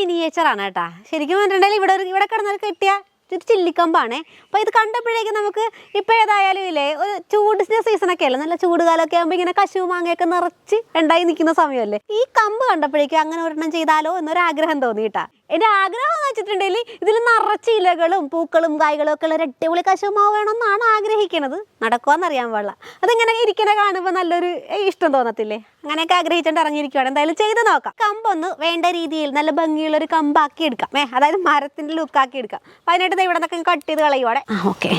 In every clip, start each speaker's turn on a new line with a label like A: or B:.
A: Miniature ആണ് കേട്ടാ. ശരിക്കും പറഞ്ഞിട്ടുണ്ടെങ്കിൽ ഇവിടെ ഇവിടെ കിടന്നൊരു കെട്ടിയ ഒരു ചില്ലിക്കമ്പാണ്. അപ്പോൾ ഇത് കണ്ടപ്പോഴേക്കും നമുക്ക് ഇപ്പോൾ ഏതായാലും ഇല്ലേ ഒരു ചൂടിന്റെ സീസണൊക്കെ അല്ലേ? നല്ല ചൂട് കാലമൊക്കെ ആകുമ്പോൾ ഇങ്ങനെ കശു മാങ്ങയൊക്കെ നിറച്ച് ഉണ്ടായി നിൽക്കുന്ന സമയമല്ലേ? ഈ കമ്പ് കണ്ടപ്പോഴേക്കും അങ്ങനെ ഒരെണ്ണം ചെയ്താലോ എന്നൊരു ആഗ്രഹം തോന്നി കേട്ടാ. എന്റെ ആഗ്രഹം എന്ന് വെച്ചിട്ടുണ്ടെങ്കിൽ ഇതിൽ നിറച്ച് ഇലകളും പൂക്കളും കായ്കളും ഒക്കെ ഉള്ള ഒരു അടിപൊളി കശുമാവ് വേണമെന്നാണ് ആഗ്രഹിക്കുന്നത് നടക്കുമെന്നറിയാൻ പാടില്ല. അതിങ്ങനെ ഇരിക്കണ കാണുമ്പോൾ നല്ലൊരു ഇഷ്ടം തോന്നത്തില്ലേ? അങ്ങനെയൊക്കെ ആഗ്രഹിച്ചുകൊണ്ട് ഇറങ്ങിയിരിക്കുകയാണ് എന്തായാലും ചെയ്ത് നോക്കാം. കമ്പൊന്ന് വേണ്ട രീതിയിൽ നല്ല ഭംഗിയുള്ള ഒരു കമ്പാക്കി എടുക്കാം. ഏ അതായത് മരത്തിന്റെ ലുക്കാക്കി എടുക്കാം. അപ്പം അതിനായിട്ട് ഇവിടെ നിന്നൊക്കെ കട്ട് ചെയ്ത് കളയുവാടെ ആ ഓക്കെ.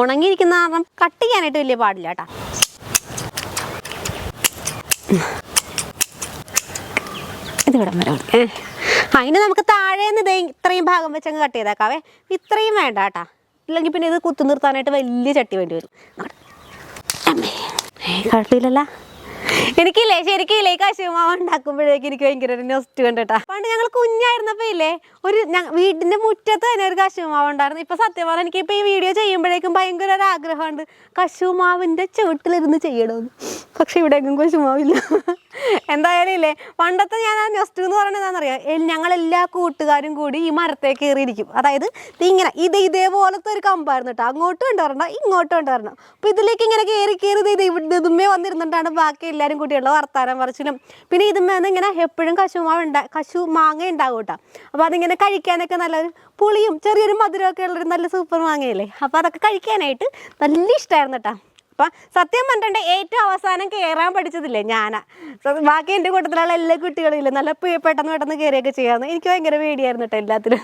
A: ഉണങ്ങിയിരിക്കുന്ന കാരണം കട്ട് ചെയ്യാനായിട്ട് വലിയ പാടില്ല കേട്ടോ. ഇത് ഇവിടെ വരെ. ഏ. അതിന് നമുക്ക് താഴേന്ന് ഇതേ ഇത്രയും ഭാഗം വെച്ചങ്ങ് കട്ട് ചെയ്തേക്കാവേ. ഇത്രയും വേണ്ട കേട്ടാ. ഇല്ലെങ്കിൽ പിന്നെ ഇത് കുത്തു നിർത്താനായിട്ട് വലിയ ചട്ടി വേണ്ടി വരും. കുഴപ്പമില്ലല്ല. എനിക്കില്ലേ ശരിക്കും ഇല്ലേ കശുമാവ് ഉണ്ടാക്കുമ്പോഴേക്ക് എനിക്ക് ഭയങ്കര ഒരു നെസ്റ്റ് കണ്ടിട്ടാ. പണ്ട് ഞങ്ങൾ കുഞ്ഞായിരുന്നപ്പോ ഇല്ലേ ഒരു വീടിന്റെ മുറ്റത്ത് തന്നെ ഒരു കശുമാവ് ഉണ്ടായിരുന്നു. ഇപ്പൊ സത്യം പറഞ്ഞാൽ എനിക്ക് ഇപ്പൊ ഈ വീഡിയോ ചെയ്യുമ്പോഴേക്കും ഭയങ്കര ഒരു ആഗ്രഹമുണ്ട്. കശുമാവിന്റെ ചുവട്ടിലിരുന്ന് ചെയ്യണമെന്ന് പക്ഷെ ഇവിടെ എങ്ങും കശുമാവില്ല എന്തായാലും ഇല്ലേ? പണ്ടത്തെ ഞാൻ ആ നെസ്റ്റ് എന്ന് പറയുന്നത് എന്താണെന്നറിയാം? ഞങ്ങൾ എല്ലാ കൂട്ടുകാരും കൂടി ഈ മരത്തെ കയറിയിരിക്കും അതായത് ഇങ്ങനെ ഇത് ഇതേപോലത്തെ ഒരു കമ്പായിരുന്നു കേട്ടോ അങ്ങോട്ടും കൊണ്ടുവരണം ഇങ്ങോട്ടും ഉണ്ടാവരണം അപ്പം ഇതിലേക്ക് ഇങ്ങനെ കയറി കയറി ഇത് ഇതുമ്മേ വന്നിരുന്നിട്ടാണ് ബാക്കി എല്ലാവരും കൂട്ടിയുള്ള വർത്താനം പറച്ചിലും. പിന്നെ ഇതുമ്മേ നിന്ന് ഇങ്ങനെ എപ്പോഴും കശുമാവ് ഉണ്ടാ കശു മാങ്ങ ഉണ്ടാവും കേട്ടോ അപ്പോൾ അതിങ്ങനെ കഴിക്കാനൊക്കെ നല്ലൊരു പുളിയും ചെറിയൊരു മധുരമൊക്കെ ഉള്ളൊരു നല്ല സൂപ്പർ മാങ്ങയല്ലേ? അപ്പോൾ അതൊക്കെ കഴിക്കാനായിട്ട് നല്ല ഇഷ്ടമായിരുന്നു കേട്ടോ അപ്പം സത്യം പറഞ്ഞിട്ടുണ്ട് ഏറ്റവും അവസാനം കയറാൻ പഠിച്ചതില്ലേ ഞാനാ. ബാക്കി എന്റെ കൂട്ടത്തിലുള്ള എല്ലാ കുട്ടികളും ഇല്ല നല്ല പെട്ടെന്ന് പെട്ടെന്ന് കയറിയൊക്കെ ചെയ്യാമെന്ന് എനിക്ക് ഭയങ്കര പേടിയായിരുന്നു കേട്ടോ എല്ലാത്തിനും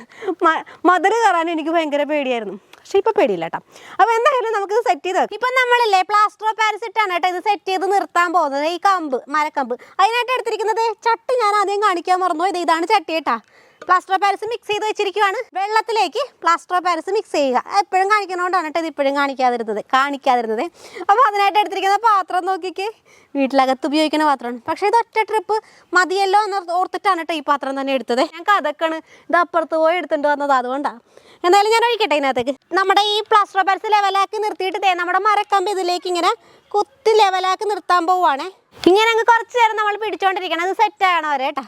A: മധുര കയറാൻ എനിക്ക് ഭയങ്കര പേടിയായിരുന്നു. പക്ഷെ ഇപ്പൊ പേടിയില്ല കേട്ടോ അപ്പൊ എന്തായാലും നമുക്ക് സെറ്റ് ചെയ്ത് ഇപ്പൊ നമ്മളില്ലേ പ്ലാസ്റ്റർ ഓഫ് പാരിസ് ഇട്ടാണ് കേട്ടോ ഇത് സെറ്റ് ചെയ്ത് നിർത്താൻ പോകുന്നത്. ഈ കമ്പ് മരക്കമ്പ്. അതിനായിട്ട് എടുത്തിരിക്കുന്നത്? ചട്ടി ഞാൻ ആദ്യം കാണിക്കാൻ മറന്നു ഇത് ഇതാണ് ചട്ടി കേട്ടാ പ്ലാസ്റ്റർ ഓഫ് പാരിസ് മിക്സ് ചെയ്ത് വെച്ചിരിക്കുവാണ്. വെള്ളത്തിലേക്ക് പ്ലാസ്റ്റർ ഓഫ് പാരിസ് മിക്സ് ചെയ്യുക. എപ്പോഴും കാണിക്കണോണ്ടാണ് കേട്ടോ ഇത് ഇപ്പോഴും കാണിക്കാതിരുന്നത്. കാണിക്കാതിരുന്നത്. അപ്പോൾ അതിനായിട്ട് എടുത്തിരിക്കുന്ന പാത്രം നോക്കിക്ക്. വീട്ടിലകത്ത് ഉപയോഗിക്കുന്ന പാത്രമാണ് പക്ഷേ ഇത് ഒറ്റ ട്രിപ്പ് മതിയല്ലോ എന്ന് ഓർത്തിട്ടാണ് കേട്ടോ ഈ പാത്രം തന്നെ എടുത്തത്. ഞങ്ങൾക്ക് അതൊക്കെയാണ് ഇത് അപ്പുറത്ത് പോയി എടുത്തുകൊണ്ട് വന്നത് അതുകൊണ്ടാണ് എന്തായാലും ഞാൻ ഒഴിക്കട്ടെ ഇതിനകത്തേക്ക്. നമ്മുടെ ഈ പ്ലാസ്റ്റർ ഓഫ് പാരിസ് ലെവലാക്കി നിർത്തിയിട്ട് ദേ നമ്മുടെ മരക്കമ്പ് ഇതിലേക്ക് ഇങ്ങനെ കുത്തി ലെവലാക്കി നിർത്താൻ പോവുകയാണേ ഇങ്ങനെ അങ്ങ് കുറച്ച് നേരം നമ്മൾ പിടിച്ചോണ്ടിരിക്കണം. അത് സെറ്റ് ആകണം വരെ കേട്ടോ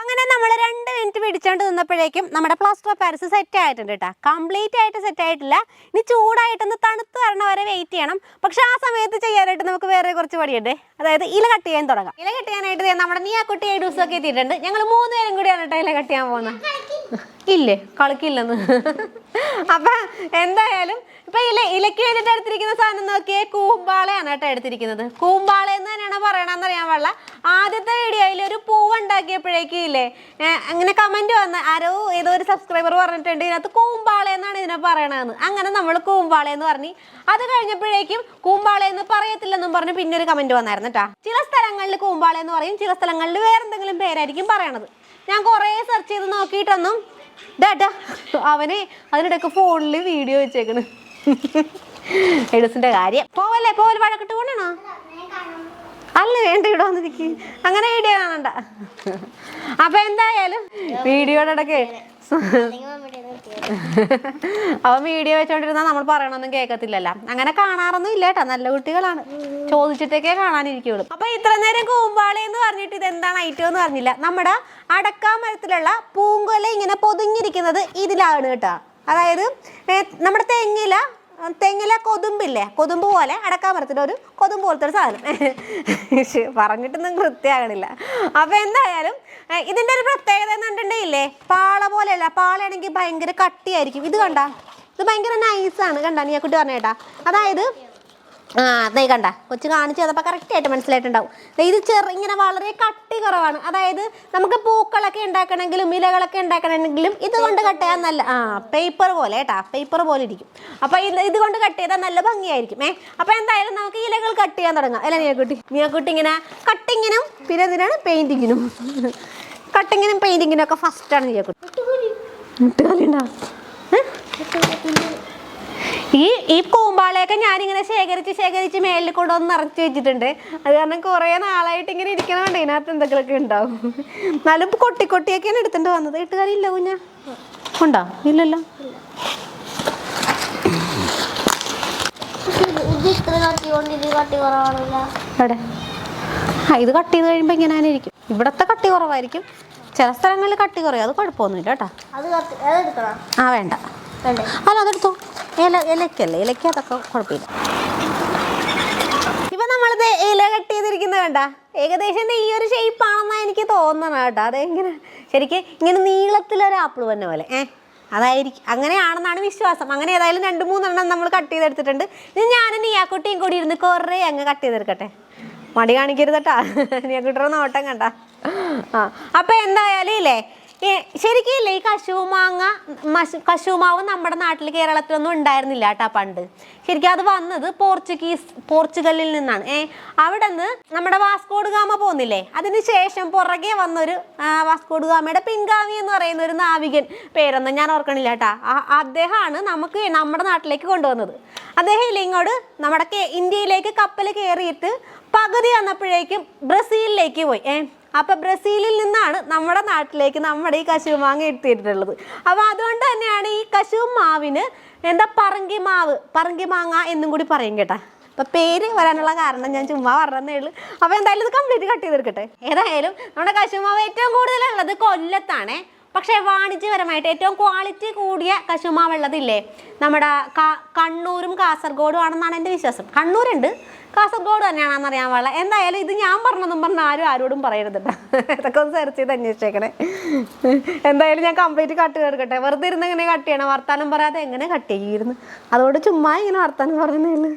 A: അങ്ങനെ നമ്മൾ രണ്ട് മിനിറ്റ് പിടിച്ചോണ്ട് നിന്നപ്പോഴേക്കും നമ്മുടെ പ്ലാസ്റ്റർ ഓഫ് പാരിസ് സെറ്റ് ആയിട്ടുണ്ട് കേട്ടോ കംപ്ലീറ്റ് ആയിട്ട് സെറ്റ് ആയിട്ടില്ല. ഇനി ചൂടായിട്ടൊന്ന് തണുത്ത് വരണ വരെ വെയിറ്റ് ചെയ്യണം. പക്ഷെ ആ സമയത്ത് ചെയ്യാനായിട്ട് നമുക്ക് വേറെ കുറച്ച് പണിയുണ്ട്. അതായത് ഇല കട്ട് ചെയ്യാൻ തുടങ്ങാം. ഇല കട്ട് ചെയ്യാനായിട്ട് നമ്മുടെ നീ ആ കുട്ടി ഏഴ് ഒക്കെ എത്തിയിട്ടുണ്ട്. ഞങ്ങൾ മൂന്ന് പേരും കൂടിയാണ് കേട്ടോ ഇല കട്ട് ചെയ്യാൻ പോകുന്നത്. ഇല്ലേ? കളിക്കില്ലെന്ന്. അപ്പൊ എന്തായാലും ഇപ്പൊ ഇല ഇലക്ക് വേണ്ടിട്ട് എടുത്തിരിക്കുന്ന സാധനം നോക്കിയേ കൂമ്പാളയാണ് കേട്ടോ എടുത്തിരിക്കുന്നത്. കൂമ്പാള എന്ന് തന്നെയാണ് പറയണമെന്ന് അറിയാൻ പാടില്ല. ആദ്യത്തെ വീഡിയോയിൽ ഒരു പൂവ് ഉണ്ടാക്കിയപ്പോഴേക്കും ഇല്ലേ അങ്ങനെ കമന്റ് വന്ന് ആരോ ഏതോ ഒരു സബ്സ്ക്രൈബർ പറഞ്ഞിട്ടുണ്ട് ഇതിനകത്ത് കൂമ്പാള എന്നാണ് ഇതിനെ പറയണതെന്ന്. അങ്ങനെ നമ്മൾ കൂമ്പാള എന്ന് പറഞ്ഞു അത് കഴിഞ്ഞപ്പോഴേക്കും കൂമ്പാള എന്ന് പറയത്തില്ലെന്നും പറഞ്ഞ് പിന്നെ ഒരു കമന്റ് വന്നായിരുന്നു. കേട്ടോ ചില സ്ഥലങ്ങളിൽ കൂമ്പാളി എന്ന് പറയും ചില സ്ഥലങ്ങളിൽ വേറെന്തെങ്കിലും പേരായിരിക്കും പറയണത്. ഞാൻ കുറേ സെർച്ച് ചെയ്ത് നോക്കിയിട്ടൊന്നും ഡേട്ടാ അവന് അതിനിടയ്ക്ക് ഫോണിൽ വീഡിയോ വെച്ചേക്കണ്. എഡിസിന്റെ കാര്യം. പോവല്ലേ? പോവൽ വഴക്കിട്ട് കൊണ്ടാണോ അല്ല വേണ്ട ഇവിടെ വന്നിരിക്കും. അങ്ങനെ വീഡിയോ കാണണ്ട. അപ്പൊ എന്തായാലും വീഡിയോയുടെ ഇടയ്ക്ക് അവൻ വീഡിയോ വെച്ചോണ്ടിരുന്നാ നമ്മൾ പറയണൊന്നും കേൾക്കത്തില്ലല്ലോ അങ്ങനെ കാണാറൊന്നും ഇല്ല കേട്ടോ നല്ല കുട്ടികളാണ്. ചോദിച്ചിട്ടൊക്കെ കാണാനിരിക്കുള്ളൂ. അപ്പൊ ഇത്ര നേരം കൂമ്പാളി എന്ന് പറഞ്ഞിട്ട് ഇത് എന്താണ് ഐറ്റം എന്ന് പറഞ്ഞില്ല. നമ്മുടെ അടക്കാ മരത്തിലുള്ള പൂങ്കൊല ഇങ്ങനെ പൊതിഞ്ഞിരിക്കുന്നത് ഇതിലാണ് കേട്ടോ. അതായത് നമ്മുടെ തെങ്ങില തെങ്ങിലെ കൊതുമ്പില്ലേ? കൊതുമ്പ് പോലെ അടക്കാൻ മരത്തിന്റെ ഒരു കൊതുമ്പ് പോലത്തെ ഒരു സാധനം. പറഞ്ഞിട്ടൊന്നും കൃത്യമാകണില്ല അപ്പൊ എന്തായാലും ഇതിന്റെ ഒരു പ്രത്യേകത എന്ന് കണ്ടിട്ടുണ്ടെങ്കിലേ പാള പോലെയല്ല. പാളയാണെങ്കിൽ ഭയങ്കര കട്ടിയായിരിക്കും. ഇത് കണ്ട? ഇത് ഭയങ്കര നൈസാണ് കണ്ട നീ കുട്ടി പറഞ്ഞേട്ടാ? അതായത് ആ അതേ കണ്ട. കൊച്ച് കാണിച്ചു തന്നപ്പോൾ കറക്റ്റ് ആയിട്ട് മനസ്സിലായിട്ടുണ്ടാവും. ഇത് ചെറു ഇങ്ങനെ വളരെ കട്ടി കുറവാണ്. അതായത് നമുക്ക് പൂക്കളൊക്കെ ഉണ്ടാക്കണമെങ്കിലും ഇലകളൊക്കെ ഉണ്ടാക്കണമെങ്കിലും ഇത് കൊണ്ട് കട്ട് ചെയ്യാൻ നല്ല ആ പേപ്പർ പോലെ കേട്ടാ. പേപ്പർ പോലെ ഇരിക്കും. അപ്പോൾ ഇത് ഇതുകൊണ്ട് കട്ട് ചെയ്താൽ നല്ല ഭംഗിയായിരിക്കും. ഏ അപ്പോൾ എന്തായാലും നമുക്ക് ഇലകൾ കട്ട് ചെയ്യാൻ തുടങ്ങാം. അല്ല മീനക്കുട്ടി മീനക്കുട്ടി ഇങ്ങനെ കട്ടിങ്ങിനും പിന്നെ എന്തിനാണ്? പെയിന്റിങ്ങിനും കട്ടിങ്ങിനും പെയിന്റിങ്ങിനും ഒക്കെ ഫസ്റ്റാണ് മിയാക്കുട്ടി. മുട്ടുകാലുണ്ടോ ഏ? ഈ ഈ കൂമ്പാളയൊക്കെ ഞാനിങ്ങനെ ശേഖരിച്ച് ശേഖരിച്ച് മേലിൽ കൊണ്ടുവന്ന് നിറച്ച് വെച്ചിട്ടുണ്ട്. അത് കാരണം കുറേ നാളായിട്ട് ഇങ്ങനെ ഇരിക്കണമുണ്ട് ഇതിനകത്ത് എന്തെങ്കിലുമൊക്കെ ഉണ്ടാവും? എന്നാലും കൊട്ടി കൊട്ടിയൊക്കെയാണ് എടുത്തിട്ട് വന്നത്. ഇട്ടുകാരില്ല കുഞ്ഞ? ഉണ്ടോ? ഇല്ലല്ലോ? അവിടെ ആ ഇത് കട്ട് ചെയ്ത് കഴിയുമ്പോൾ ഇങ്ങനെ തന്നെ ഇരിക്കും. ഇവിടത്തെ കട്ടി കുറവായിരിക്കും. ചില സ്ഥലങ്ങളിൽ കട്ടി കുറയും. അത് കുഴപ്പമൊന്നുമില്ല കേട്ടോ. ആ വേണ്ടേ? അല്ല അതെടുത്തോ. ഇല ഇലക്കല്ലേ? ഇലയ്ക്ക് അതൊക്കെ കുഴപ്പമില്ല. ഇപ്പൊ നമ്മളിത് ഇല കട്ട് ചെയ്തിരിക്കുന്നത് കണ്ട? ഏകദേശം ഈ ഒരു ഷേപ്പ് ആണെന്നാ എനിക്ക് തോന്നണം കേട്ടോ. അതെങ്ങനെ? ശരിക്കും ഇങ്ങനെ നീളത്തിലൊരു ആപ്പിൾ വന്ന പോലെ. ഏ? അതായിരിക്കും. അങ്ങനെയാണെന്നാണ് വിശ്വാസം. അങ്ങനെ ഏതായാലും രണ്ട് മൂന്നെണ്ണം നമ്മൾ കട്ട് ചെയ്തെടുത്തിട്ടുണ്ട്. ഇനി ഞാനും നീയാക്കുട്ടിയും കൂടി ഇരുന്ന് കുറേ അങ്ങ് കട്ട് ചെയ്തെടുക്കട്ടെ. മടി കാണിക്കരുത് കേട്ടാ. നീയാക്കുട്ടിയുടെ നോട്ടം കണ്ട. ആ. അപ്പം എന്തായാലും ഇല്ലേ? ശരിക്കും ഈ കശുമാങ്ങ കശുമാവ് നമ്മുടെ നാട്ടിൽ കേരളത്തിലൊന്നും ഉണ്ടായിരുന്നില്ല കേട്ടാ പണ്ട്. ശരിക്കും അത് വന്നത് പോർച്ചുഗീസ് പോർച്ചുഗലിൽ നിന്നാണ്. ഏ അവിടെ നിന്ന് നമ്മുടെ വാസ്കോഡ് ഗാമ പോകുന്നില്ലേ അതിന് ശേഷം പുറകെ വന്നൊരു വാസ്കോഡ് ഗാമയുടെ പിൻഗാമി എന്ന് പറയുന്ന ഒരു നാവികൻ. പേരൊന്നും ഞാൻ ഓർക്കണില്ല കേട്ടാ. അദ്ദേഹമാണ് നമുക്ക് നമ്മുടെ നാട്ടിലേക്ക് കൊണ്ടുവന്നത്. അദ്ദേഹം ഇല്ലേ ഇങ്ങോട്ട്? നമ്മുടെ ഇന്ത്യയിലേക്ക് കപ്പൽ കയറിയിട്ട് പകുതി വന്നപ്പോഴേക്കും ബ്രസീലിലേക്ക് പോയി. ഏ അപ്പൊ ബ്രസീലിൽ നിന്നാണ് നമ്മുടെ നാട്ടിലേക്ക് നമ്മുടെ ഈ കശുമാങ്ങ എത്തിയിട്ടുള്ളത്. അപ്പൊ അതുകൊണ്ട് തന്നെയാണ് ഈ കശുമാവിന് എന്താ പറങ്കി മാവ് പറങ്കി മാങ്ങ എന്നും കൂടി പറയും കേട്ടാ. അപ്പൊ പേര് വരാനുള്ള കാരണം ഞാൻ ചുമ്മാ പറഞ്ഞതേ ഉള്ളൂ. അപ്പൊ എന്തായാലും ഇത് കംപ്ലീറ്റ് കട്ട് ചെയ്തെടുക്കട്ടെ. ഏതായാലും നമ്മുടെ കശുമാവ് ഏറ്റവും കൂടുതലുള്ളത് കൊല്ലത്താണേ. പക്ഷേ വാണിജ്യപരമായിട്ട് ഏറ്റവും ക്വാളിറ്റി കൂടിയ കശുമാവ് ഉള്ളതില്ലേ? നമ്മുടെ കണ്ണൂരും കാസർഗോഡും ആണെന്നാണ് എന്റെ വിശ്വാസം. കണ്ണൂരുണ്ട്. കാസർഗോഡ് തന്നെയാണെന്ന് അറിയാൻ പാടില്ല. എന്തായാലും ഇത് ഞാൻ പറഞ്ഞതും പറഞ്ഞ ആരും ആരോടും പറയരുത് ഇതൊക്കെ ഒന്ന് സെർച്ച് ചെയ്ത് അന്വേഷിച്ചേക്കണേ. എന്തായാലും ഞാൻ കംപ്ലീറ്റ് കട്ട് ചെയ്തെടുക്കട്ടെ വെറുതെ ഇരുന്ന് ഇങ്ങനെ കട്ട് ചെയ്യണം. വർത്താനം പറയാതെ എങ്ങനെ കട്ട് ചെയ്യുന്നു അതുകൊണ്ട് ചുമ്മാ ഇങ്ങനെ വർത്താനം പറഞ്ഞില്ല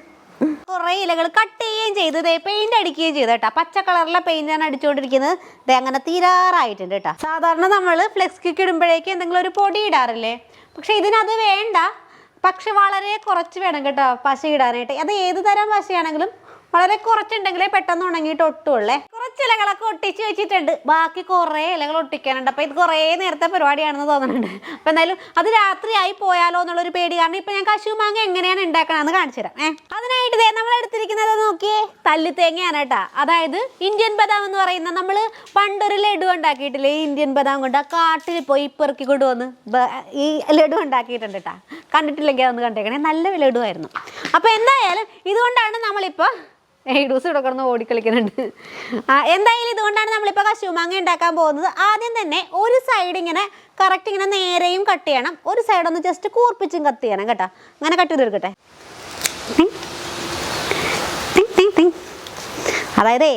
A: കുറേ ഇലകൾ കട്ട് ചെയ്യുകയും ചെയ്തു. ദേ പെയിന്റ് അടിക്കുകയും ചെയ്തു കേട്ടോ. പച്ച കളറിലെ പെയിന്റ് ആണ് അടിച്ചുകൊണ്ടിരിക്കുന്നത്. ദേ അങ്ങനെ തീരാറായിട്ടുണ്ട് കേട്ടോ. സാധാരണ നമ്മൾ ഫ്ലെക്സ് കിക്ക് ഇടുമ്പോഴേക്ക് എന്തെങ്കിലും ഒരു പൊടി ഇടാറില്ലേ? പക്ഷെ ഇതിനത് വേണ്ട. പക്ഷെ വളരെ കുറച്ച് വേണം കേട്ടോ. പശ ഇടാനായിട്ട്. അത് ഏത് തരം പശയാണെങ്കിലും വളരെ കുറച്ചുണ്ടെങ്കിലേ പെട്ടെന്ന് ഉണങ്ങിയിട്ട് ഒട്ടുള്ളേ. കുറച്ച് ഇലകളൊക്കെ ഒട്ടിച്ച് വെച്ചിട്ടുണ്ട്. ബാക്കി കുറേ ഇലകൾ ഒട്ടിക്കാനുണ്ട്. അപ്പോൾ ഇത് കുറേ നേരത്തെ പരിപാടിയാണെന്ന് തോന്നുന്നുണ്ട്. അപ്പോൾ എന്തായാലും അത് രാത്രിയായി പോയാലോ എന്നുള്ളൊരു പേടി. കാരണം ഇപ്പൊ ഞാൻ കശുമാങ്ങ എങ്ങനെയാണ് ഉണ്ടാക്കണമെന്ന് കാണിച്ചു തരാം. ഏഹ് അതിനായിട്ട് ദേ നമ്മൾ എടുത്തിരിക്കുന്നത് നോക്കിയേ. തല്ലിത്തേങ്ങയാണ് കേട്ടാ. അതായത് ഇന്ത്യൻ ബദാം എന്ന് പറയുന്ന നമ്മൾ പണ്ടൊരു ലഡു ഉണ്ടാക്കിയിട്ടില്ലേ? ഇന്ത്യൻ ബദാം കൊണ്ട് ആ കാട്ടിൽ പോയി പെറുക്കി കൊണ്ടുവന്ന് ഈ ലഡു ഉണ്ടാക്കിയിട്ടുണ്ട് കേട്ടാ. കണ്ടിട്ടില്ലെങ്കിൽ അതൊന്ന് കണ്ടേക്കണേ. നല്ല ലഡു ആയിരുന്നു. അപ്പോൾ എന്തായാലും ഇതുകൊണ്ടാണ് നമ്മളിപ്പോൾ എയ്ഡൂസ് ഇവിടെ കിടന്ന് ഓടിക്കളിക്കുന്നുണ്ട്. എന്തായാലും ഇതുകൊണ്ടാണ് നമ്മളിപ്പോൾ കശുമാങ്ങ ഉണ്ടാക്കാൻ പോകുന്നത്. ആദ്യം തന്നെ ഒരു സൈഡ് ഇങ്ങനെ കറക്റ്റ് ഇങ്ങനെ നേരെയും കട്ട് ചെയ്യണം. ഒരു സൈഡ് ഒന്ന് ജസ്റ്റ് കൂർപ്പിച്ചും കട്ട് ചെയ്യണം കേട്ടോ. അങ്ങനെ കട്ട് ചെയ്ത് എടുക്കട്ടെ. അതായത്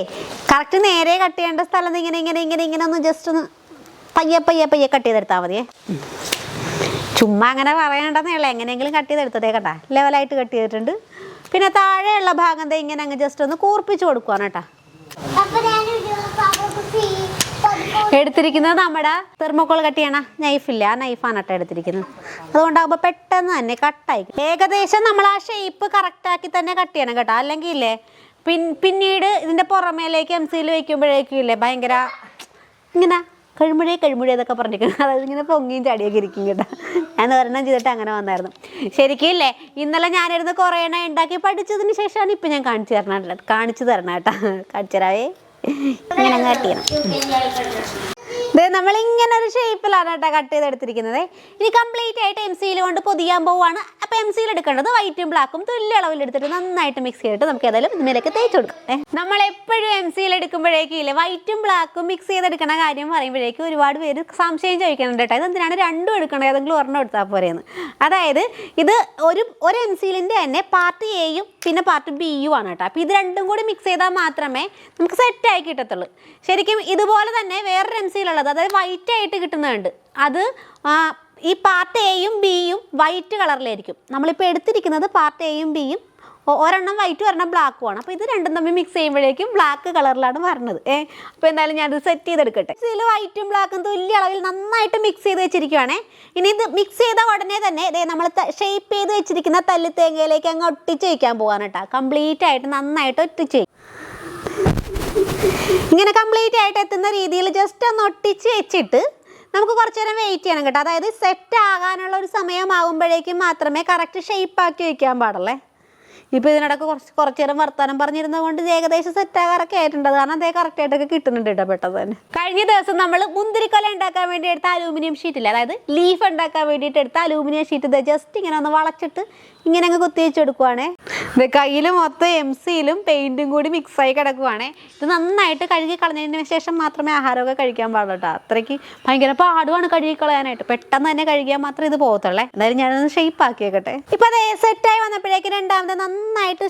A: കറക്റ്റ് നേരെ കട്ട് ചെയ്യേണ്ട സ്ഥലത്ത് ഇങ്ങനെ ഇങ്ങനെ ഇങ്ങനെ ഇങ്ങനെ ഒന്ന് ജസ്റ്റ് ഒന്ന് പയ്യെ പയ്യെ പയ്യെ കട്ട് ചെയ്തെടുത്താൽ മതിയേ. ചുമ്മാ അങ്ങനെ പറയണ്ടെന്നേ ഉള്ളൂ. എങ്ങനെയെങ്കിലും കട്ട് ചെയ്തെടുത്തതേ കേട്ടാ. ലെവലായിട്ട് കട്ട് ചെയ്തിട്ടുണ്ട്. പിന്നെ താഴെയുള്ള ഭാഗം ദേ ഇങ്ങനെ അങ്ങ് ജസ്റ്റ് ഒന്ന് കൂർപ്പിച്ച് കൊടുക്കുവാണ് കേട്ടോ. എടുത്തിരിക്കുന്നത് നമ്മുടെ തെർമോക്കോൾ കട്ടിയാണ് നൈഫില്ല ആ നൈഫാണ് കേട്ടോ എടുത്തിരിക്കുന്നത്. അതുകൊണ്ടാകുമ്പോൾ പെട്ടെന്ന് തന്നെ കട്ടായി ഏകദേശം നമ്മൾ ആ ഷേപ്പ് കറക്റ്റാക്കി തന്നെ കട്ട് ചെയ്യണം കേട്ടോ. അല്ലെങ്കിൽ ഇല്ലേ? പിന്നീട് ഇതിന്റെ പുറമേലേക്ക് എം സിയിൽ വയ്ക്കുമ്പോഴേക്കും ഇല്ലേ? ഭയങ്കര ഇങ്ങനെ കഴിമുഴേ കഴിമുഴേ എന്നൊക്കെ പറഞ്ഞിരിക്കണം അതായത് ഇങ്ങനെ പൊങ്ങിയും ചാടിയൊക്കെ ഇരിക്കും കേട്ടോ. ഞാൻ ഒരെണ്ണം ചെയ്തിട്ട് അങ്ങനെ വന്നായിരുന്നു. ശരിക്കും ഇല്ലേ? ഇന്നലെ ഞാനിരുന്ന് കുറേ എണ്ണ ഉണ്ടാക്കി പഠിച്ചതിന് ശേഷമാണ് ഇപ്പം ഞാൻ കാണിച്ചു തരണം കാണിച്ചു തരണം കേട്ടോ. കാണിച്ചു തരാവേ. ഇങ്ങനെ അങ്ങ് കട്ട് ചെയ്യണം ഇത് നമ്മൾ ഇങ്ങനെ ഒരു ഷേപ്പിലാണ് കേട്ടോ കട്ട് ചെയ്തെടുത്തിരിക്കുന്നത്. ഇനി കംപ്ലീറ്റ് ആയിട്ട് എം സിയിൽ കൊണ്ട് പൊതിയാൻ പോവാണ്. അപ്പോൾ എം സിയിൽ എടുക്കേണ്ടത് വൈറ്റും ബ്ലാക്കും തുല്യ അളവിൽ എടുത്തിട്ട് നന്നായിട്ട് മിക്സ് ചെയ്തിട്ട് നമുക്ക് ഏതായാലും ഇതിലേക്ക് തേച്ച് കൊടുക്കാം. നമ്മൾ എപ്പോഴും എം സിയിൽ എടുക്കുമ്പോഴേക്കും ഇല്ലേ വൈറ്റും ബ്ലാക്കും മിക്സ് ചെയ്തെടുക്കണ കാര്യം പറയുമ്പോഴേക്കും ഒരുപാട് പേര് സംശയം ചോദിക്കുന്നുണ്ട് കേട്ടോ. ഇതെന്തിനാണ് രണ്ടും എടുക്കണത്? ഏതെങ്കിലും ഒരെണ്ണം എടുത്താൽ പോരെയെന്ന് അതായത് ഇത് ഒരു ഒരു എം സിയിലിന്റെ തന്നെ പാർട്ട് എയും പിന്നെ പാർട്ട് ബിയും ആണ് കേട്ടോ. അപ്പോൾ ഇത് രണ്ടും കൂടി മിക്സ് ചെയ്താൽ മാത്രമേ നമുക്ക് സെറ്റ് ആയി കിട്ടത്തുള്ളൂ. ശരിക്കും ഇതുപോലെ തന്നെ വേറൊരു എം സിയിലുള്ളത് അതായത് വൈറ്റ് ആയിട്ട് കിട്ടുന്നുണ്ട് അത് ഈ പാർട്ട് എയും ബിയും വൈറ്റ് കളറിലായിരിക്കും നമ്മളിപ്പോൾ എടുത്തിരിക്കുന്നത് പാർട്ട് എയും ബിയും ഒരെണ്ണം വൈറ്റും ഒരെണ്ണം ബ്ലാക്കും ആണ്. അപ്പോൾ ഇത് രണ്ടും തമ്മിൽ മിക്സ് ചെയ്യുമ്പോഴേക്കും ബ്ലാക്ക് കളറിലാണ് വരുന്നത് ഏ അപ്പോൾ എന്തായാലും ഞാനത് സെറ്റ് ചെയ്തെടുക്കട്ടെ. ഇതിൽ വൈറ്റും ബ്ലാക്കും തുല്യ അളവിൽ നന്നായിട്ട് മിക്സ് ചെയ്ത് വെച്ചിരിക്കുവാണേ. ഇനി ഇത് മിക്സ് ചെയ്ത ഉടനെ തന്നെ ഇതേ നമ്മൾ ഷേപ്പ് ചെയ്ത് വെച്ചിരിക്കുന്ന തല്ലി തേങ്ങയിലേക്ക് അങ്ങ് ഒട്ടിച്ച് വയ്ക്കാൻ പോകാൻ കേട്ടോ. കംപ്ലീറ്റ് ആയിട്ട് നന്നായിട്ട് ഒട്ടിച്ച് ഇങ്ങനെ കംപ്ലീറ്റ് എത്തുന്ന രീതിയിൽ ജസ്റ്റ് ഒന്ന് ഒട്ടിച്ച് വെച്ചിട്ട് നമുക്ക് കുറച്ച് നേരം വെയിറ്റ് ചെയ്യണം കേട്ടോ. അതായത് സെറ്റ് ആകാനുള്ള ഒരു സമയമാകുമ്പോഴേക്കും മാത്രമേ കറക്റ്റ് ഷേപ്പ് ആക്കി വെക്കാൻ പാടുള്ളേ. ഇപ്പോൾ ഇതിനിടയ്ക്ക് കുറച്ച് കുറച്ച് നേരം വർത്തമാനം പറഞ്ഞിരുന്നത് കൊണ്ട് ഏകദേശം സെറ്റ് ആകാറൊക്കെ ആയിട്ടുണ്ട്. കാരണം അതേ കറക്റ്റായിട്ടൊക്കെ കിട്ടുന്നുണ്ട് കേട്ടോ പെട്ടെന്ന് തന്നെ. കഴിഞ്ഞ ദിവസം നമ്മൾ മുന്തിരിക്കൊല ഉണ്ടാക്കാൻ വേണ്ടി എടുത്ത അലൂമിനിയം ഷീറ്റില്ല അതായത് ലീഫ് ഉണ്ടാക്കാൻ വേണ്ടിയിട്ട് എടുത്ത അലൂമിനിയം ഷീറ്റ് ജസ്റ്റ് ഇങ്ങനെ ഒന്ന് വളച്ചിട്ട് ഇങ്ങനെ അങ്ങ് കുത്തി വെച്ചെടുക്കുവാണേ ഇത് കയ്യിൽ മൊത്തം എം സിയിലും പെയിന്റും കൂടി മിക്സായി കിടക്കുവാണേ. ഇത് നന്നായിട്ട് കഴുകി കളഞ്ഞതിന് ശേഷം മാത്രമേ ആഹാരമൊക്കെ കഴിക്കാൻ പാടുള്ളൂ അത്രയ്ക്ക് ഭയങ്കര പാടുവാണ് കഴുകി കളയാനായിട്ട് പെട്ടെന്ന് തന്നെ കഴുകിയാൽ മാത്രമേ ഇത് പോകത്തുള്ളേ. എന്തായാലും ഞാനൊന്ന് ഷേപ്പ് ആക്കിയേക്കട്ടെ. ഇപ്പൊ അതേ സെറ്റായി വന്നപ്പോഴേക്ക് രണ്ടാമത് നന്നായിട്ട്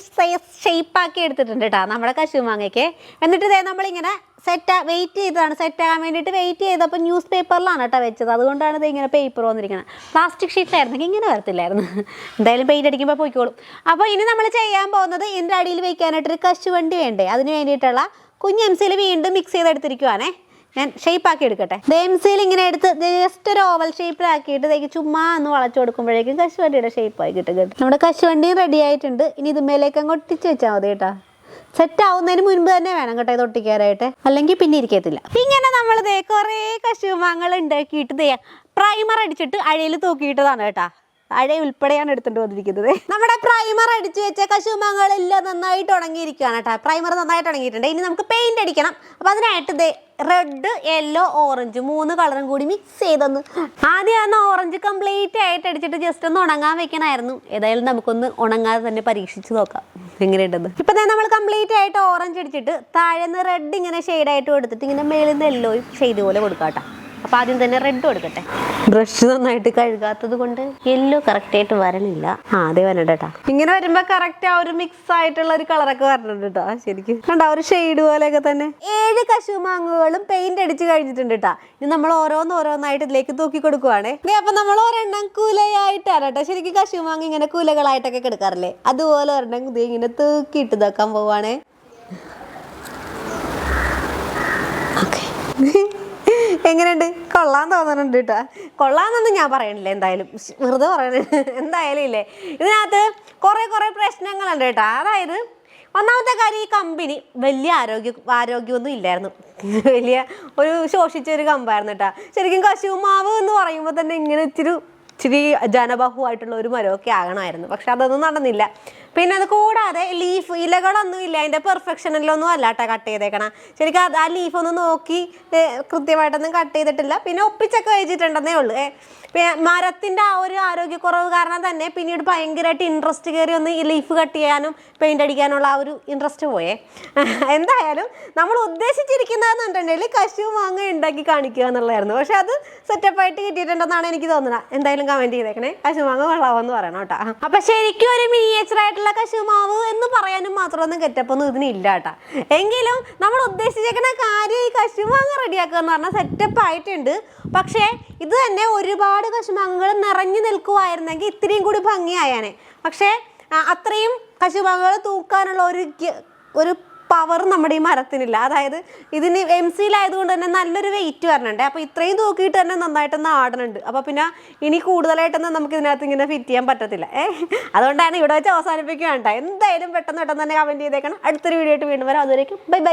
A: ഷേപ്പ് ആക്കി എടുത്തിട്ടുണ്ട് കേട്ടോ നമ്മുടെ കശുമാങ്ങയ്ക്ക്. എന്നിട്ട് ഇതേ നമ്മളിങ്ങനെ സെറ്റ് വെയിറ്റ് ചെയ്തതാണ്. സെറ്റ് ആകാൻ വേണ്ടിയിട്ട് വെയിറ്റ് ചെയ്തപ്പോൾ ന്യൂസ് പേപ്പറിലാണ് കേട്ടോ വെച്ചത്. അതുകൊണ്ടാണ് ഇത് ഇങ്ങനെ പേപ്പർ വന്നിരിക്കുന്നത് പ്ലാസ്റ്റിക് ഷീറ്റിലായിരുന്നെങ്കിൽ ഇങ്ങനെ വരത്തില്ലായിരുന്നു. എന്തായാലും പെയിന്റ് അടിക്കുമ്പോൾ പോയിക്കോളും. അപ്പോൾ ഇനി നമ്മൾ ചെയ്യാൻ പോകുന്നത് ഇതിന്റെ അടിയിൽ വെക്കാനായിട്ടൊരു കശുവണ്ടി വേണ്ടേ അതിന് വേണ്ടിയിട്ടുള്ള കുഞ്ഞ് എം സിയിൽ വീണ്ടും മിക്സ് ചെയ്തെടുത്തിരിക്കുവാണേ. ഞാൻ ഷേപ്പ് ആക്കി എടുക്കട്ടെ. എം സിയിൽ ഇങ്ങനെ എടുത്ത് ജസ്റ്റ് ഒരു ഓവൽ ഷേപ്പിലാക്കിയിട്ട് ഇതേക്ക് ചുമ്മാ ഒന്ന് വളച്ചു കൊടുക്കുമ്പോഴേക്കും കശുവണ്ടിയുടെ ഷേപ്പായി കിട്ടും കേട്ടോ. നമ്മുടെ കശുവണ്ടിയും റെഡി ആയിട്ടുണ്ട്. ഇനി ഇത് മേലേക്കങ്ങ് ഒട്ടിച്ച് വെച്ചാൽ മതി കേട്ടോ. സെറ്റ് ആവുന്നതിന് മുൻപ് തന്നെ വേണം കേട്ടോ ഇത് ഒട്ടിക്കാനായിട്ട്. അല്ലെങ്കിൽ പിന്നെ ഇരിക്കത്തില്ല. ഇങ്ങനെ നമ്മൾ ദേ കുറേ കശുമാങ്ങൾ ഉണ്ടാക്കിയിട്ട് ദേ പ്രൈമർ അടിച്ചിട്ട് അഴയിൽ തൂക്കിയിട്ടതാണ് കേട്ടോ. അഴ ഉൾപ്പെടെയാണ് എടുത്തുകൊണ്ട് വന്നിരിക്കുന്നത്. നമ്മുടെ പ്രൈമർ അടിച്ചു വെച്ച കശുമാങ്ങളെല്ലാം നന്നായിട്ട് ഉണങ്ങിയിരിക്കുകയാണ് കേട്ടോ. പ്രൈമർ നന്നായിട്ട് ഉണങ്ങിയിട്ടുണ്ട്. ഇനി നമുക്ക് പെയിന്റ് അടിക്കണം. അപ്പോൾ അതിനായിട്ട് ദേ റെഡ് യെല്ലോ ഓറഞ്ച് മൂന്ന് കളറും കൂടി മിക്സ് ചെയ്തൊന്ന് ആദ്യം അന്ന് ഓറഞ്ച് കംപ്ലീറ്റ് ആയിട്ട് അടിച്ചിട്ട് ജസ്റ്റ് ഒന്ന് ഉണങ്ങാൻ വെക്കണമായിരുന്നു ഏതായാലും നമുക്കൊന്ന് ഉണങ്ങാതെ തന്നെ പരീക്ഷിച്ച് നോക്കാം. എങ്ങനെയുണ്ടെന്ന് ഇപ്പൊ ഞാൻ നമ്മൾ കംപ്ലീറ്റ് ആയിട്ട് ഓറഞ്ച് അടിച്ചിട്ട് താഴെന്ന് റെഡ് ഇങ്ങനെ ഷെയ്ഡായിട്ട് കൊടുത്തിട്ട് ഇങ്ങനെ മേളിൽ നിന്ന് യെല്ലോയും ഷെയ്ഡ് പോലെ കൊടുക്കാട്ടോ. അപ്പൊ ആദ്യം തന്നെ റെഡ് കൊടുക്കട്ടെ. ബ്രഷ് നന്നായിട്ട് കഴുകാത്തത് കൊണ്ട് യെല്ലോ കറക്റ്റ് ആയിട്ട് വരണില്ല. ആ അതെ വരണ്ടേട്ടാ ഇങ്ങനെ വരുമ്പോ കറക്റ്റ് ആ ഒരു മിക്സ് ആയിട്ടുള്ള ഒരു കളറൊക്കെ വരണുണ്ട് കേട്ടോ ശരിക്കും. കണ്ട ഒരു ഷെയ്ഡ് പോലെയൊക്കെ തന്നെ. ഏഴ് കശുമാങ്ങുകളും പെയിന്റ് അടിച്ച് കഴിഞ്ഞിട്ടുണ്ട് കേട്ടാ ഇനി നമ്മൾ ഓരോന്ന് ഓരോന്നായിട്ട് ഇതിലേക്ക് തൂക്കി കൊടുക്കുവാണേ. അപ്പൊ നമ്മൾ ഒരെണ്ണം കുലയായിട്ടാണ് കേട്ടോ ശരിക്കും കശുമാങ്ങ ഇങ്ങനെ കുലകളായിട്ടൊക്കെ കിടക്കാറില്ലേ? അതുപോലെ ഒരെണ്ണം ഇത് ഇങ്ങനെ തൂക്കിയിട്ട് ഇതാക്കാൻ പോവാണേ. ഓക്കെ. എങ്ങനെയുണ്ട്? കൊള്ളാൻ തോന്നുന്നുണ്ട് കേട്ടോ കൊള്ളാന്നൊന്നും ഞാൻ പറയണില്ല എന്തായാലും. വെറുതെ പറയണ. എന്തായാലും ഇല്ലേ? ഇതിനകത്ത് കുറേ കുറേ പ്രശ്നങ്ങളുണ്ട് കേട്ടോ അതായത് ഒന്നാമത്തെ കാര്യം ഈ കമ്പനി വലിയ ആരോഗ്യ ആരോഗ്യമൊന്നും ഇല്ലായിരുന്നു. വലിയ ഒരു ശോഷിച്ച ഒരു കമ്പായിരുന്നു കേട്ടോ ശരിക്കും കശുമാവ് എന്ന് പറയുമ്പോൾ തന്നെ ഇങ്ങനെ ഇച്ചിരി ഇച്ചിരി ജനബഹുവായിട്ടുള്ള ഒരു മരമൊക്കെ ആകണമായിരുന്നു. പക്ഷെ അതൊന്നും നടന്നില്ല. പിന്നെ അത് കൂടാതെ ലീഫ് ഇലകളൊന്നും ഇല്ല. അതിന്റെ പെർഫെക്ഷനിലൊന്നും അല്ല കേട്ടോ കട്ട് ചെയ്തേക്കണം. ശരിക്കും അത് ആ ലീഫ് ഒന്ന് നോക്കി കൃത്യമായിട്ടൊന്നും കട്ട് ചെയ്തിട്ടില്ല. പിന്നെ ഒപ്പിച്ചൊക്കെ വെച്ചിട്ടുണ്ടെന്നേ ഉള്ളൂ. മരത്തിന്റെ ആ ഒരു ആരോഗ്യക്കുറവ് കാരണം തന്നെ പിന്നീട് ഭയങ്കരമായിട്ട് ഇൻട്രസ്റ്റ് കയറി ഒന്ന് ഈ ലീഫ് കട്ട് ചെയ്യാനും പെയിന്റ് അടിക്കാനുള്ള ആ ഒരു ഇൻട്രസ്റ്റ് പോയേ. എന്തായാലും നമ്മൾ ഉദ്ദേശിച്ചിരിക്കുന്നതെന്നുണ്ടെങ്കിൽ കശു മാങ്ങ ഉണ്ടാക്കി കാണിക്കുക എന്നുള്ളതായിരുന്നു. പക്ഷെ അത് സെറ്റപ്പായിട്ട് കിട്ടിയിട്ടുണ്ടെന്നാണ് എനിക്ക് തോന്നുന്നത്. എന്തായാലും കമന്റ് ചെയ്തേക്കണേ. കശു മാങ്ങ കൊള്ളാമെന്ന് പറയണം കേട്ടോ. അപ്പം ശരിക്കും ഒരു മിനിയേച്ചർ ആയിട്ടുള്ള കശുമാവ് എന്ന് പറയാനും മാത്രമൊന്നും കെറ്റപ്പൊന്നും ഇതിനില്ല കേട്ടാ. എങ്കിലും നമ്മൾ ഉദ്ദേശിച്ചേക്കുന്ന കാര്യം ഈ കശുമാങ്ങ റെഡിയാക്കുക എന്ന് പറഞ്ഞാൽ സെറ്റപ്പ് ആയിട്ടുണ്ട്. പക്ഷേ ഇത് തന്നെ ഒരുപാട് കശുമാങ്ങകൾ നിറഞ്ഞു നിൽക്കുമായിരുന്നെങ്കിൽ ഇത്രയും കൂടി ഭംഗിയായാനെ. പക്ഷേ അത്രയും കശുമാങ്ങകൾ തൂക്കാനുള്ള ഒരു ഒരു പവർ നമ്മുടെ ഈ മരത്തിനില്ല. അതായത് ഇതിന് എം സിയിലായതുകൊണ്ട് തന്നെ നല്ലൊരു വെയിറ്റ് വരണുണ്ട്. അപ്പോൾ ഇത്രയും തൂക്കിയിട്ട് തന്നെ നന്നായിട്ടൊന്ന് ആടണുണ്ട് അപ്പോൾ പിന്നെ ഇനി കൂടുതലായിട്ടൊന്നും നമുക്ക് ഇതിനകത്ത് ഇങ്ങനെ ഫിറ്റ് ചെയ്യാൻ പറ്റത്തില്ല. ഏ? അതുകൊണ്ടാണ് ഇവിടെ വെച്ച് അവസാനിപ്പിക്കുകയാണ് എന്തായാലും പെട്ടെന്ന് പെട്ടെന്ന് തന്നെ കമന്റ് ചെയ്തേക്കണം. അടുത്തൊരു വീഡിയോ ആയിട്ട് വീണ്ടും വരാം. അതുവരേക്കും ബൈ ബൈ